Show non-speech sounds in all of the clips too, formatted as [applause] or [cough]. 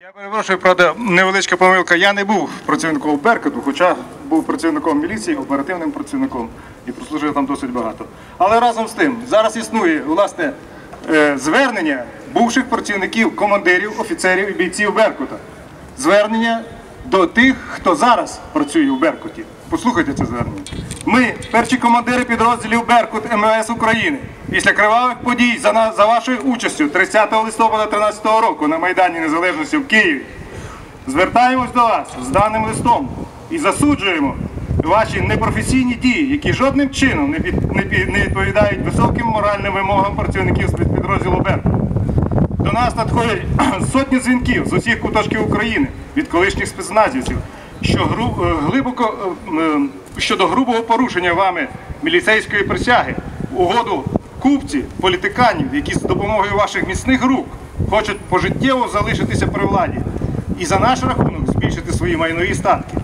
Я перепрошую, правда, невеличка помилка. Я не був працівником Беркуту, хоча був працівником міліції, оперативним працівником і прослужив там досить багато. Але разом з тим, зараз існує власне е, звернення бувших працівників, командирів, офіцерів і бійців Беркута. Звернення до тих, хто зараз працює у Беркуті. Послухайте це звернення. Ми, перші командири підрозділів Беркут МВС України, після кривавих подій за, на- за вашою участю 30 листопада 2013 року на Майдані Незалежності в Києві, звертаємось до вас з даним листом і засуджуємо ваші непрофесійні дії, які жодним чином не, під- не не відповідають високим моральним вимогам працівників спецпідрозділу Беркут. До нас надходять [clears throat] сотні дзвінків з усіх куточків України від колишніх спецназівців, що гру, е, глибоко е, щодо грубого порушення вами міліцейської присяги, угоду купці, політиканів, які з допомогою ваших міцних рук хочуть пожиттєво залишитися при владі і за наш рахунок збільшити свої майнові статки.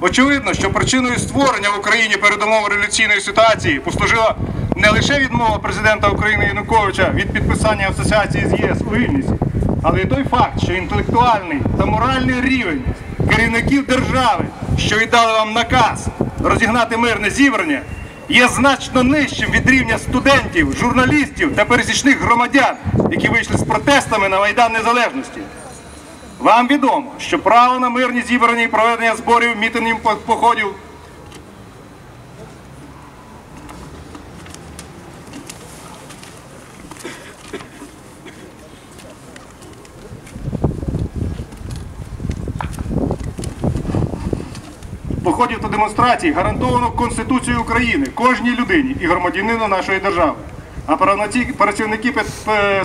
Очевидно, що причиною створення в Україні передумов революційної ситуації послужила не лише відмова президента України Януковича від підписання асоціації з ЄС у Вільнюсі, але й той факт, що інтелектуальний та моральний рівень керівників держави, що віддали вам наказ розігнати мирне зібрання, є значно нижчим від рівня студентів, журналістів та пересічних громадян, які вийшли з протестами на Майдан Незалежності. Вам відомо, що право на мирні зібрання і проведення зборів, мітингів, походів походів та демонстрацій гарантовано Конституцією України кожній людині і громадянину нашої держави. А працівники під-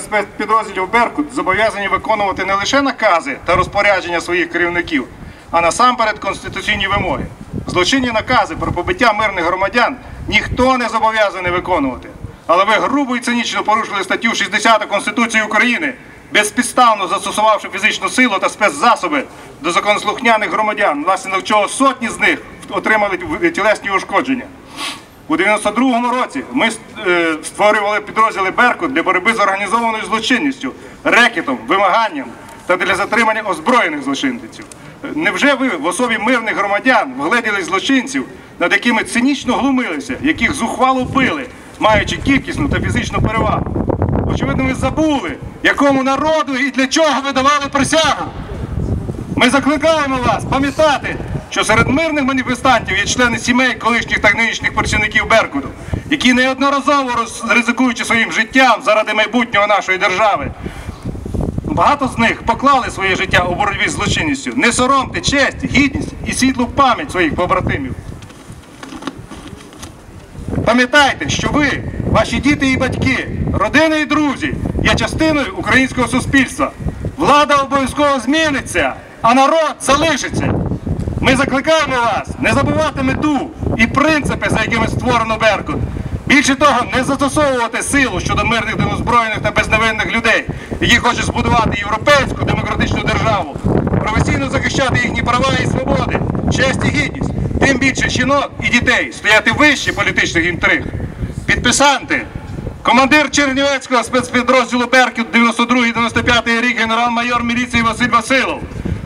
спецпідрозділів Беркут зобов'язані виконувати не лише накази та розпорядження своїх керівників, а насамперед конституційні вимоги. Злочинні накази про побиття мирних громадян ніхто не зобов'язаний виконувати. Але ви грубо і цинічно порушили статтю 60 Конституції України, безпідставно застосувавши фізичну силу та спецзасоби до законослухняних громадян, внаслідок чого сотні з них отримали тілесні ушкодження. У 92-му році ми е, створювали підрозділи Беркут для боротьби з організованою злочинністю, рекетом, вимаганням та для затримання озброєних злочинців. Невже ви в особі мирних громадян вгледіли злочинців, над якими цинічно глумилися, яких зухвало били, маючи кількісну та фізичну перевагу? Очевидно, ви забули, якому народу і для чого ви давали присягу. Ми закликаємо вас пам'ятати, що серед мирних маніфестантів є члени сімей колишніх та нинішніх працівників Беркуту, які неодноразово ризикуючи своїм життям заради майбутнього нашої держави. Багато з них поклали своє життя у боротьбі з злочинністю. Не соромте честь, гідність і світлу пам'ять своїх побратимів. Пам'ятайте, що ви, ваші діти і батьки, родини і друзі є частиною українського суспільства. Влада обов'язково зміниться, а народ залишиться. Ми закликаємо вас не забувати мету і принципи, за якими створено Беркут. Більше того, не застосовувати силу щодо мирних неозброєних та безневинних людей, які хочуть збудувати європейську демократичну державу, професійно захищати їхні права і свободи, честь і гідність, тим більше жінок і дітей стояти вище політичних інтриг. Підписанти. Командир Чернівецького спецпідрозділу Беркут 92-95 рік генерал-майор міліції Василь Василов.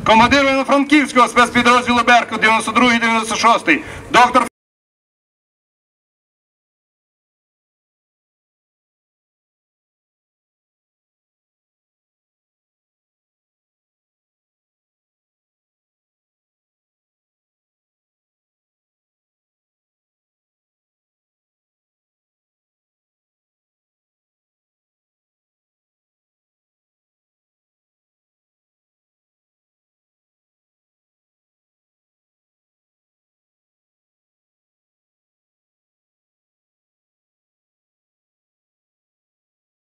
Командир Івано-Франківського спецпідрозділу Беркут 92-96 доктор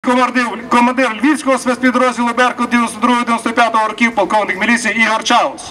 командир, командир Львівського спецпідрозділу Беркут 92-95 років, полковник міліції Ігор Чаус.